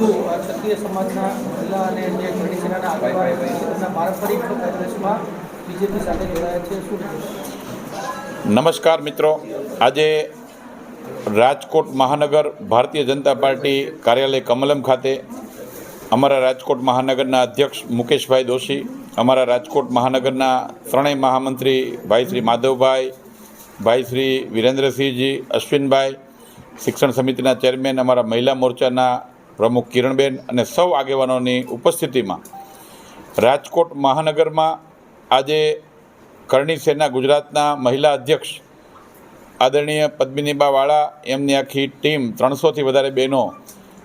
વધુ ક્ષત્રિય સમાજના મહિલા અને જે ઘણી સેનાના આગેવાન પારંપરિક કોંગ્રેસમાં બીજેપી સાથે જોડાયા છે. શું નમસ્કાર મિત્રો. આજે રાજકોટ મહાનગર ભારતીય જનતા પાર્ટી કાર્યાલય કમલમ ખાતે અમારા રાજકોટ મહાનગરના અધ્યક્ષ મુકેશભાઈ દોશી, અમારા રાજકોટ મહાનગરના ત્રણેય મહામંત્રી ભાઈ શ્રી માધવભાઈ, ભાઈ શ્રી વિરેન્દ્રસિંહજી, અશ્વિનભાઈ, શિક્ષણ સમિતિના ચેરમેન, અમારા મહિલા મોરચાના પ્રમુખ કિરણબેન અને સૌ આગેવાનોની ઉપસ્થિતિમાં રાજકોટ મહાનગરમાં આજે કરણી સેના ગુજરાતના મહિલા અધ્યક્ષ આદરણીય પદ્મિનીબા વાળા, એમની આખી ટીમ ત્રણસોથી વધારે બહેનો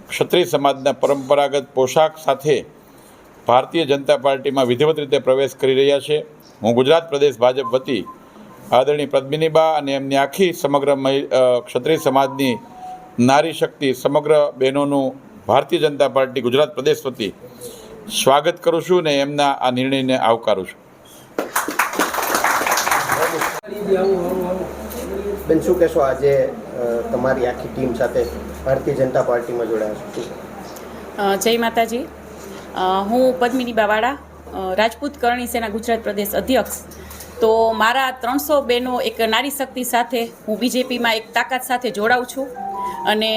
ક્ષત્રિય સમાજના પરંપરાગત પોશાક સાથે ભારતીય જનતા પાર્ટીમાં વિધિવત રીતે પ્રવેશ કરી રહ્યા છે. હું ગુજરાત પ્રદેશ ભાજપ વતી આદરણીય પદ્મિનીબા અને એમની આખી સમગ્ર ક્ષત્રિય સમાજની નારી શક્તિ સમગ્ર બહેનોનું ભારતીય જનતા પાર્ટી ગુજરાત પ્રદેશ વતી સ્વાગત કરું છું ને એમના આ નિર્ણયને આવકારું છું. બેન શું કહેશો આજે તમારી આખી ટીમ સાથે ભારતીય જનતા પાર્ટીમાં જોડાયા છો? જય માતાજી. હું પદ્મિની બાવાડા રાજપૂત કરણી સેના ગુજરાત પ્રદેશ અધ્યક્ષ. તો મારા ત્રણસો બહેનો એક નારી શક્તિ સાથે હું બીજેપીમાં એક તાકાત સાથે જોડાઉં છું. અને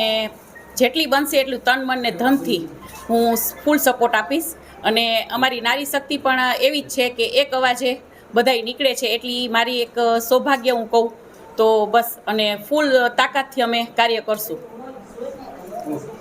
જેટલી બનશે એટલું તન મન ને ધનથી હું ફૂલ સપોર્ટ આપીશ. અને અમારી નારી શક્તિ પણ એવી જ છે કે એક અવાજે બધાય નીકળે છે એટલી મારી એક સૌભાગ્ય હું કહું. તો બસ અને ફૂલ તાકાતથી અમે કાર્ય કરશું.